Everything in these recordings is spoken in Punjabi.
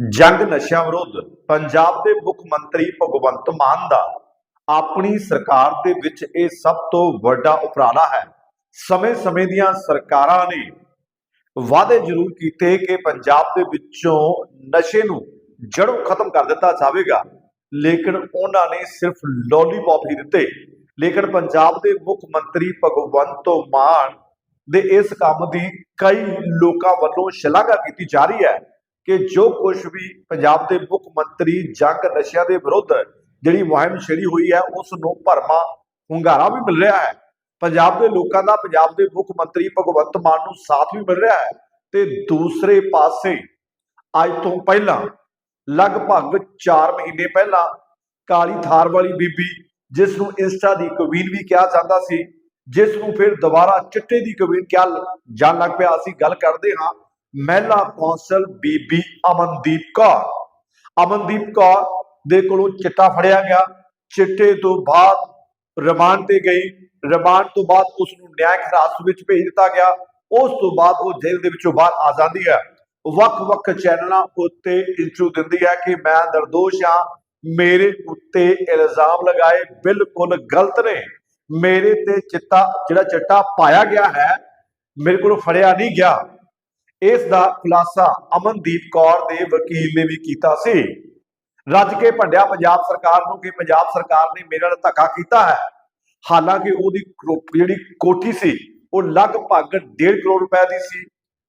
ਜੰਗ ਨਸ਼ਿਆਂ ਵਿਰੁੱਧ ਪੰਜਾਬ ਦੇ ਮੁੱਖ ਮੰਤਰੀ ਭਗਵੰਤ ਮਾਨ ਦਾ ਆਪਣੀ ਸਰਕਾਰ ਦੇ ਵਿੱਚ ਇਹ ਸਭ ਤੋਂ ਵੱਡਾ ਉਪਰਾਲਾ ਹੈ। ਸਮੇਂ-ਸਮੇਂ ਦੀਆਂ ਸਰਕਾਰਾਂ ਨੇ ਵਾਅਦੇ ਜ਼ਰੂਰ ਕੀਤੇ ਕਿ ਪੰਜਾਬ ਦੇ ਵਿੱਚੋਂ ਨਸ਼ੇ ਨੂੰ ਜੜੋਂ ਖਤਮ ਕਰ ਦਿੱਤਾ ਜਾਵੇਗਾ। ਲੇਕਿਨ ਉਹਨਾਂ ਨੇ ਸਿਰਫ ਲੋਲੀਪੌਪ ਹੀ ਦਿੱਤੇ। ਲੇਕਿਨ ਪੰਜਾਬ ਦੇ ਮੁੱਖ ਮੰਤਰੀ ਭਗਵੰਤ ਮਾਨ ਦੇ ਇਸ ਕੰਮ ਦੀ ਕਈ ਲੋਕਾਂ ਵੱਲੋਂ ਸ਼ਲਾਘਾ ਕੀਤੀ ਜਾ ਰਹੀ ਹੈ। ਕਿ ਜੋ ਕੁਝ ਵੀ ਪੰਜਾਬ ਦੇ ਮੁੱਖ ਮੰਤਰੀ ਜੰਗ ਨਸ਼ਿਆਂ ਦੇ ਵਿਰੁੱਧ ਜਿਹੜੀ ਮੁਹਿੰਮ ਛੇੜੀ ਹੋਈ ਹੈ ਉਸ ਨੂੰ ਭਰਮਾ ਹੁੰਗਾਰਾ ਵੀ ਮਿਲ ਰਿਹਾ ਹੈ। ਪੰਜਾਬ ਦੇ ਲੋਕਾਂ ਦਾ, ਪੰਜਾਬ ਦੇ ਮੁੱਖ ਮੰਤਰੀ ਭਗਵੰਤ ਮਾਨ ਨੂੰ ਸਾਥ ਵੀ ਮਿਲ ਰਿਹਾ ਹੈ ਤੇ ਦੂਸਰੇ ਪਾਸੇ ਅੱਜ ਤੋਂ ਪਹਿਲਾਂ, ਲਗਭਗ 4 ਮਹੀਨੇ ਪਹਿਲਾਂ ਕਾਲੀ ਥਾਰ ਵਾਲੀ ਬੀਬੀ ਜਿਸ ਨੂੰ ਇੰਸਟਾ ਦੀ ਕਵੀਨ ਵੀ ਕਿਹਾ ਜਾਂਦਾ ਸੀ ਜਿਸ ਨੂੰ ਫਿਰ ਦੁਬਾਰਾ ਚਿੱਟੇ ਦੀ ਕਵੀਨ ਕਿਹਾ ਜਾਣ ਲੱਗ ਪਿਆ। ਅਸੀਂ ਗੱਲ ਕਰਦੇ ਹਾਂ ਮਹਿਲਾ ਕੌਂਸਲ ਬੀਬੀ ਅਮਨਦੀਪ ਕੌਰ। ਅਮਨਦੀਪ ਕੌਰ ਦੇ ਕੋਲੋਂ ਚਿੱਟਾ ਫੜਿਆ ਗਿਆ। ਚਿੱਟੇ ਤੋਂ ਬਾਅਦ ਰਿਮਾਂਡ ਤੇ ਗਈ। ਰਿਮਾਂਡ ਤੋਂ ਬਾਅਦ ਉਸ ਨੂੰ ਨਿਆਇਕ ਹਿਰਾਸਤ ਵਿੱਚ ਭੇਜ ਦਿੱਤਾ ਗਿਆ। ਉਸ ਤੋਂ ਬਾਅਦ ਉਹ ਜੇਲ੍ਹ ਦੇ ਵਿੱਚੋਂ ਬਾਹਰ ਆ ਜਾਂਦੀ ਹੈ। ਵੱਖ-ਵੱਖ ਚੈਨਲਾਂ ਉੱਤੇ ਇੰਟਰਵਿਊ ਦਿੰਦੀ ਹੈ ਕਿ ਮੈਂ ਨਿਰਦੋਸ਼ ਹਾਂ। ਮੇਰੇ ਉੱਤੇ ਇਲਜ਼ਾਮ ਲਗਾਏ ਬਿਲਕੁਲ ਗਲਤ ਨੇ। ਮੇਰੇ ਤੇ ਚਿੱਟਾ, ਜਿਹੜਾ ਚਿੱਟਾ ਪਾਇਆ ਗਿਆ ਹੈ, ਮੇਰੇ ਕੋਲ ਫੜਿਆ ਨਹੀਂ ਗਿਆ। ਇਸ ਦਾ ਖੁਲਾਸਾ ਅਮਨਦੀਪ ਕੌਰ ਦੇ ਵਕੀਲ ਨੇ ਵੀ ਕੀਤਾ ਸੀ। ਰੱਜ ਕੇ ਭੰਡਿਆ ਪੰਜਾਬ ਸਰਕਾਰ ਨੂੰ ਕਿ ਪੰਜਾਬ ਸਰਕਾਰ ਨੇ ਮੇਰੇ ਨਾਲ ਧੱਕਾ ਕੀਤਾ ਹੈ। ਹਾਲਾਂਕਿ ਉਹਦੀ ਜਿਹੜੀ ਕੋਠੀ ਸੀ, ਉਹ ਲਗਭਗ 1.5 ਕਰੋੜ ਰੁਪਏ ਦੀ ਸੀ।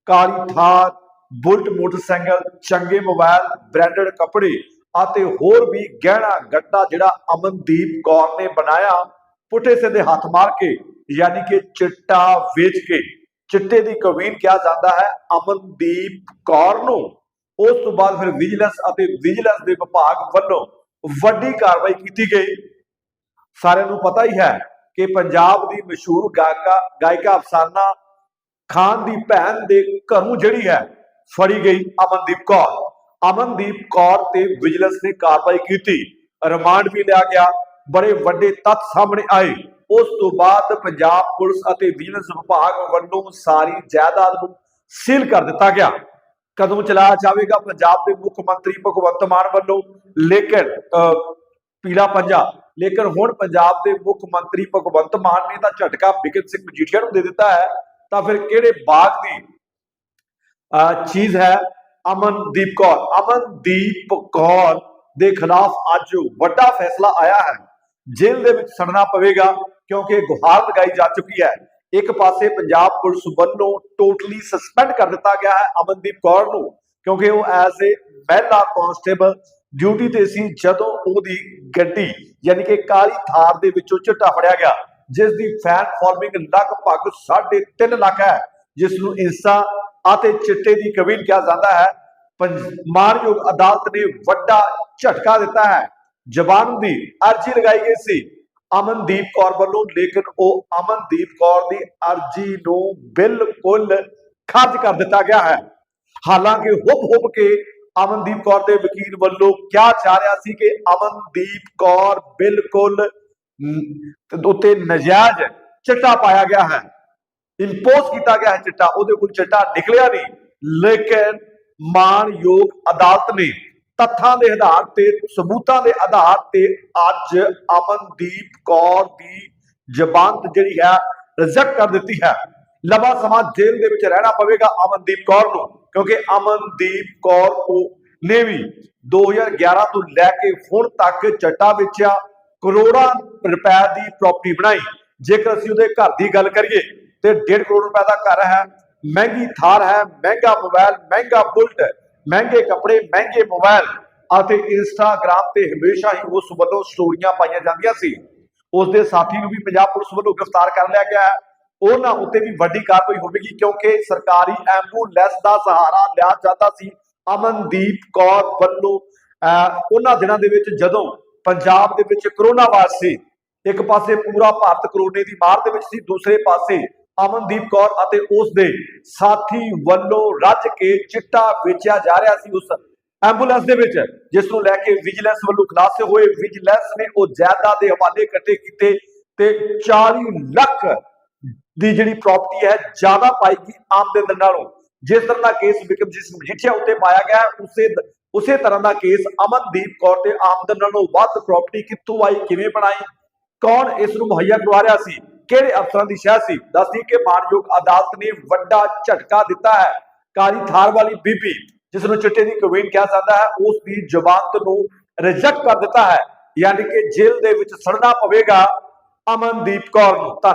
ਕਾਲੀ ਥਾਰ, ਬੁਲਟ ਮੋਟਰਸਾਈਕਲ, ਚੰਗੇ ਮੋਬਾਈਲ, ਬ੍ਰਾਂਡਡ ਕੱਪੜੇ ਅਤੇ ਹੋਰ ਵੀ ਗਹਿਣਾ ਗੱਟਾ ਜਿਹੜਾ ਅਮਨਦੀਪ ਕੌਰ ਨੇ ਬਣਾਇਆ, ਪੁੱਠੇ ਸਿੱਧੇ ਹੱਥ ਮਾਰ ਕੇ, ਯਾਨੀ ਕਿ ਚਿੱਟਾ ਵੇਚ ਕੇ ਚਿੱਟੇ ਦੀ ਕਵੀਨ ਕਿਹਾ ਜਾਂਦਾ ਹੈ, ਅਮਨਦੀਪ ਕੌਰ ਨੂੰ। ਉਸ ਤੋਂ ਬਾਅਦ ਫਿਰ ਵਿਜੀਲੈਂਸ ਅਤੇ ਵਿਜੀਲੈਂਸ ਦੇ ਵਿਭਾਗ ਵੱਲੋਂ ਵੱਡੀ ਕਾਰਵਾਈ ਕੀਤੀ ਗਈ। ਸਾਰਿਆਂ ਨੂੰ ਪਤਾ ਹੀ ਹੈ ਕਿ ਪੰਜਾਬ ਦੀ ਮਸ਼ਹੂਰ ਗਾਇਕਾ ਗਾਇਕਾ ਅਫਸਾਨਾ ਖਾਨ ਦੀ ਭੈਣ ਦੇ ਘਰੋਂ ਜਿਹੜੀ ਹੈ, ਫੜੀ ਗਈ ਅਮਨਦੀਪ ਕੌਰ। ਅਮਨਦੀਪ ਕੌਰ ਤੇ ਵਿਜੀਲੈਂਸ ਨੇ ਕਾਰਵਾਈ ਕੀਤੀ। ਰਿਮਾਂਡ ਵੀ ਲਿਆ ਗਿਆ। ਬੜੇ ਵੱਡੇ ਤੱਥ ਸਾਹਮਣੇ ਆਏ। ਉਸ ਤੋਂ ਬਾਅਦ ਪੰਜਾਬ ਪੁਲਿਸ ਅਤੇ ਵਿਜੀਲੈਂਸ ਵਿਭਾਗ ਵੱਲੋਂ ਸਾਰੀ ਜਾਇਦਾਦ ਨੂੰ ਸੀਲ ਕਰ ਦਿੱਤਾ ਗਿਆ। ਕਦਮ ਚਲਾਇਆ ਜਾਵੇਗਾ ਪੰਜਾਬ ਦੇ ਮੁੱਖ ਮੰਤਰੀ ਭਗਵੰਤ ਮਾਨ ਵੱਲੋਂ। ਲੇਕਿਨ ਅਹ, ਪੀਲਾ ਪੰਜਾ ਲੇਕਿਨ ਹੁਣ ਪੰਜਾਬ ਦੇ ਮੁੱਖ ਮੰਤਰੀ ਭਗਵੰਤ ਮਾਨ ਨੇ ਤਾਂ ਝਟਕਾ ਬਿਕਨ ਸਿੰਘ ਮਜੀਠੀਆ ਨੂੰ ਦੇ ਦਿੱਤਾ ਹੈ। ਤਾਂ ਫਿਰ ਕਿਹੜੇ ਬਾਗ ਦੀ ਅਹ, ਚੀਜ਼ ਹੈ? ਅਮਨਦੀਪ ਕੌਰ। ਅਮਨਦੀਪ ਕੌਰ ਦੇ ਖਿਲਾਫ ਅੱਜ ਵੱਡਾ ਫੈਸਲਾ ਆਇਆ ਹੈ। ਜੇਲ੍ਹ ਦੇ ਵਿੱਚ ਸੜਨਾ ਪਵੇਗਾ। ਕਿਉਂਕਿ ਗੁਹਾਰ ਲਗਾਈ ਜਾ ਚੁੱਕੀ ਹੈ। ਇੱਕ ਪਾਸੇ ਪੰਜਾਬ ਪੁਲਿਸ ਵੱਲੋਂ ਟੋਟਲੀ ਸਸਪੈਂਡ ਕਰ ਦਿੱਤਾ ਗਿਆ ਹੈ ਅਮਨਦੀਪ ਕੌਰ ਨੂੰ, ਕਿਉਂਕਿ ਉਹ ਐਜ਼ ਏ ਮਹਿਲਾ ਕਾਂਸਟੇਬਲ ਡਿਊਟੀ ਤੇ ਸੀ ਜਦੋਂ ਉਹਦੀ ਗੱਡੀ ਯਾਨੀ ਕਿ ਕਾਲੀ ਥਾਰ ਦੇ ਵਿੱਚੋਂ ਚਿੱਟਾ ਫੜਿਆ ਗਿਆ, ਜਿਸ ਦੀ ਫੈਨ ਫਾਲੋਇੰਗ ਲਗਭਗ 3.5 ਲੱਖ ਹੈ, ਜਿਸ ਨੂੰ ਇੰਸਟਾ ਅਤੇ ਚਿੱਟੇ ਦੀ ਕਬੀਲ ਕਿਹਾ ਜਾਂਦਾ ਹੈ। ਪੰਜ- ਮਾਣਯੋਗ ਅਦਾਲਤ ਨੇ ਵੱਡਾ ਝਟਕਾ ਦਿੱਤਾ ਹੈ। ਜ਼ਬਾਨ ਦੀ ਅਰਜ਼ੀ ਲਗਾਈ ਗਈ ਸੀ। ਅਮਨਦੀਪ ਕੌਰ ਵੱਲੋਂ, ਲੇਕਿਨ ਉਹ ਅਮਨਦੀਪ ਕੌਰ ਦੀ ਅਰਜ਼ੀ ਨੂੰ ਬਿਲਕੁਲ ਖਾਰਜ ਕਰ ਦਿੱਤਾ ਗਿਆ ਹੈ। ਹਾਲਾਂਕਿ ਹੁਬ ਹੁਬ ਕੇ ਅਮਨਦੀਪ ਕੌਰ ਦੇ ਵਕੀਲ ਵੱਲੋਂ ਕਿਹਾ ਜਾ ਰਿਹਾ ਸੀ ਕਿ ਅਮਨਦੀਪ ਕੌਰ ਬਿਲਕੁਲ ਨ- ਉੱਤੇ ਨਜਾਇਜ਼ ਚਿੱਟਾ ਪਾਇਆ ਗਿਆ ਹੈ। ਇੰਪੋਜ਼ ਕੀਤਾ ਗਿਆ ਹੈ ਚਿੱਟਾ। ਉਹਦੇ ਕੋਲ ਚਿੱਟਾ ਨਿਕਲਿਆ ਨਹੀਂ, ਲੇਕਿਨ ਮਾਨਯੋਗ ਅਦਾਲਤ ਨੇ ਤੱਥਾਂ ਦੇ ਆਧਾਰ ਤੇ, ਸਬੂਤਾਂ ਦੇ ਆਧਾਰ ਤੇ ਅੱਜ ਅਮਨਦੀਪ ਕੌਰ ਦੀ ਜ਼ਬਾਨਤ ਜਿਹੜੀ ਹੈ ਰਿਜੈਕਟ ਕਰ ਦਿੱਤੀ ਹੈ। ਲੰਬਾ ਸਮਾਂ ਜੇਲ੍ਹ ਦੇ ਵਿੱਚ ਰਹਿਣਾ ਪਵੇਗਾ ਅਮਨਦੀਪ ਕੌਰ ਨੂੰ, ਕਿਉਂਕਿ ਅਮਨਦੀਪ ਕੌਰ ਉਹ ਨੇ ਵੀ 2011 ਤੋਂ ਲੈ ਕੇ ਹੁਣ ਤੱਕ ਚੱਟਾ ਵੇਚਿਆ ਕਰੋੜਾਂ ਰੁਪਏ ਦੀ ਪ੍ਰਾਪਰਟੀ ਬਣਾਈ। ਜੇਕਰ ਅਸੀਂ ਉਹਦੇ ਘਰ ਦੀ ਗੱਲ ਕਰੀਏ, ਤੇ 1.5 ਕਰੋੜ ਰੁਪਏ ਦਾ ਘਰ ਹੈ, ਮਹਿੰਗੀ ਥਾਰ ਹੈ, ਮਹਿੰਗਾ ਮੋਬਾਈਲ ਮਹਿੰਗਾ ਬੁਲਟ ਮਹਿੰਗੇ ਕੱਪੜੇ ਮਹਿੰਗੇ ਮੋਬਾਈਲ ਅਤੇ ਇੰਸਟਾਗ੍ਰam ਤੇ ਹਮੇਸ਼ਾ ਹੀ ਉਸ ਵੱਲੋਂ ਸਟੋਰੀਆਂ ਪਾਈਆਂ ਜਾਂਦੀਆਂ ਸੀ। ਉਸ ਦੇ ਸਾਥੀ ਨੂੰ ਵੀ ਪੰਜਾਬ ਪੁਲਿਸ ਵੱਲੋਂ ਗ੍ਰਿਫਤਾਰ ਕਰ ਲਿਆ ਗਿਆ ਉਹਨਾਂ ਉੱਤੇ ਵੀ ਵੱਡੀ ਕਾਰਵਾਈ ਹੋਵੇਗੀ ਕਿਉਂਕਿ ਸਰਕਾਰੀ ਐਂਬੂਲੈਂਸ ਦਾ ਸਹਾਰਾ ਲਿਆ ਜਾਂਦਾ ਸੀ। ਅਮਨਦੀਪ ਕੌਰ ਵੱਲੋਂ ਅਹ, ਉਹਨਾਂ ਦਿਨਾਂ ਦੇ ਵਿੱਚ ਜਦੋਂ ਪੰਜਾਬ ਦੇ ਵਿੱਚ ਕਰੋਨਾ ਵਾਇਰਸ ਸੀ ਇੱਕ ਪਾਸੇ ਪੂਰਾ ਭਾਰਤ ਕਰੋਨੇ ਦੀ ਮਾਰ ਦੇ ਵਿੱਚ ਸੀ ਦੂਸਰੇ ਪਾਸੇ ਅਮਨਦੀਪ ਕੌਰ ਅਤੇ ਉਸ ਦੇ ਸਾਥੀ ਵੱਲੋਂ ਰੱਜ ਕੇ ਚਿੱਟਾ ਵੇਚਿਆ ਜਾ ਰਿਹਾ ਸੀ ਉਸ ਐਂਬੂਲੈਂਸ ਦੇ ਵਿੱਚ, ਜਿਸ ਨੂੰ ਲੈ ਕੇ ਵਿਜੀਲੈਂਸ ਵੱਲੋਂ ਖੁਲਾਸੇ ਹੋਏ। ਵਿਜੀਲੈਂਸ ਨੇ ਉਹ ਜਾਇਦਾਦ ਦੇ ਹਵਾਲੇ ਇਕੱਠੇ ਕੀਤੇ ਤੇ 40 ਲੱਖ ਦੀ ਜਿਹੜੀ ਪ੍ਰਾਪਰਟੀ ਹੈ, ਜ਼ਿਆਦਾ ਪਾਈ ਗਈ ਆਮ ਦਿਨ ਨਾਲੋਂ। ਜਿਸ ਤਰ੍ਹਾਂ ਦਾ ਕੇਸ ਬਿਕਰਮਜੀਤ ਸਿੰਘ ਮਜੀਠੀਆ ਉੱਤੇ ਪਾਇਆ ਗਿਆ, ਉਸੇ ਉਸੇ ਤਰ੍ਹਾਂ ਦਾ ਕੇਸ ਅਮਨਦੀਪ ਕੌਰ ਤੇ ਆਮਦਨ ਨਾਲੋਂ ਵੱਧ ਪ੍ਰਾਪਰਟੀ ਕਿੱਥੋਂ ਆਈ, ਕਿਵੇਂ ਬਣਾਈ, ਕੌਣ ਇਸ ਨੂੰ ਮੁਹੱਈਆ ਕਰਵਾ ਰਿਹਾ ਸੀ ਕਿਹੜੇ ਅਫਸਰਾਂ ਦੀ ਸ਼ਹਿ ਸੀ? ਦੱਸਦੀ ਕਿ ਮਾਨਯੋਗ ਅਦਾਲਤ ਨੇ ਵੱਡਾ ਝਟਕਾ ਦਿੱਤਾ ਹੈ। ਕਾਲੀ ਥਾਰ ਵਾਲੀ ਬੀਬੀ, ਜਿਸ ਨੂੰ ਚਿੱਟੇ ਦੀ ਕਵੀਨ ਕਿਹਾ ਜਾਂਦਾ ਹੈ, ਉਸ ਦੀ ਜ਼ਮਾਨਤ ਨੂੰ ਰਿਜੈਕਟ ਕਰ ਦਿੱਤਾ ਹੈ। ਯਾਨੀ ਕਿ ਜੇਲ੍ਹ ਦੇ ਵਿੱਚ ਸੜਨਾ ਪਵੇਗਾ। ਅਮਨਦੀਪ ਕੌਰ ਨੂੰ ਧੰਨਵਾਦ।